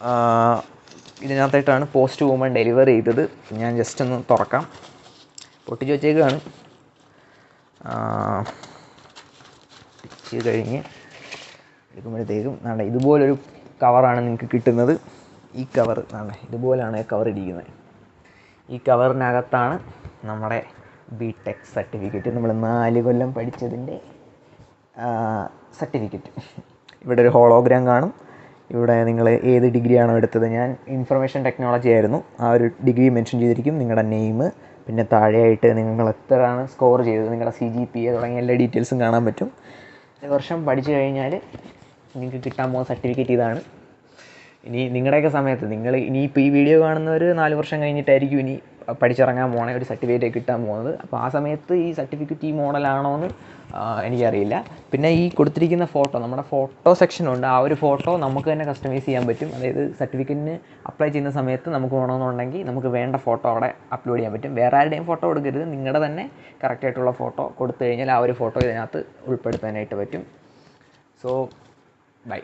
ആ, ഇതിനകത്തായിട്ടാണ് post woman deliver ചെയ്തത്. ഞാൻ ജസ്റ്റ് ഒന്ന് തുറക്കാം. പൊട്ടിച്ച് വെച്ചേക്കാണ്. കഴിഞ്ഞ് എടുക്കുമ്പോഴത്തേക്കും നാളെ ഇതുപോലൊരു കവറാണ് നിങ്ങൾക്ക് കിട്ടുന്നത്. ഈ കവർ ആണ് ഇതുപോലാണ് കവർ ഇരിക്കുന്നത് ഈ കവറിനകത്താണ് നമ്മുടെ ബി ടെക് സർട്ടിഫിക്കറ്റ് നമ്മൾ നാല് കൊല്ലം പഠിച്ചതിന്റെ സർട്ടിഫിക്കറ്റ് ഇവിടെ ഒരു ഹോളോഗ്രാം കാണും. ഇവിടെ നിങ്ങൾ ഏത് ഡിഗ്രിയാണോ എടുത്തത്? ഞാൻ ഇൻഫർമേഷൻ ടെക്നോളജി ആയിരുന്നു. ആ ഒരു ഡിഗ്രി മെൻഷൻ ചെയ്തിരിക്കും നിങ്ങളുടെ നെയിം പിന്നെ താഴെയായിട്ട് നിങ്ങൾ എത്രയാണ് സ്കോർ ചെയ്തത്? നിങ്ങളുടെ സി ജി പി എ തുടങ്ങിയ എല്ലാ ഡീറ്റെയിൽസും കാണാൻ പറ്റും. ഒരു വർഷം പഠിച്ചു കഴിഞ്ഞാൽ നിങ്ങൾക്ക് കിട്ടാൻ പോകുന്ന സർട്ടിഫിക്കറ്റ് ഇതാണ്. ഇനി നിങ്ങളുടെയൊക്കെ സമയത്ത് നിങ്ങൾ ഇനിയിപ്പോൾ ഈ വീഡിയോ കാണുന്നവർ നാല് വർഷം കഴിഞ്ഞിട്ടായിരിക്കും ഇനി പഠിച്ചിറങ്ങാൻ പോണേ ഒരു സർട്ടിഫിക്കറ്റ് കിട്ടാൻ പോകുന്നത് അപ്പോൾ ആ സമയത്ത് ഈ സർട്ടിഫിക്കറ്റ് ഈ മോഡലാണോ എന്ന് എനിക്കറിയില്ല. പിന്നെ ഈ കൊടുത്തിരിക്കുന്ന ഫോട്ടോ നമ്മുടെ ഫോട്ടോ സെക്ഷനുണ്ട് ആ ഒരു ഫോട്ടോ നമുക്ക് തന്നെ കസ്റ്റമൈസ് ചെയ്യാൻ പറ്റും. അതായത് സർട്ടിഫിക്കറ്റിന് അപ്ലൈ ചെയ്യുന്ന സമയത്ത് നമുക്ക് വേണമെന്നുണ്ടെങ്കിൽ നമുക്ക് വേണ്ട ഫോട്ടോ അവിടെ അപ്ലോഡ് ചെയ്യാൻ പറ്റും. വേറെ ആരുടെയും ഫോട്ടോ കൊടുക്കരുത്. നിങ്ങളുടെ തന്നെ കറക്റ്റായിട്ടുള്ള ഫോട്ടോ കൊടുത്തു കഴിഞ്ഞാൽ ആ ഒരു ഫോട്ടോ ഇതിനകത്ത് ഉൾപ്പെടുത്താനായിട്ട് പറ്റും. So by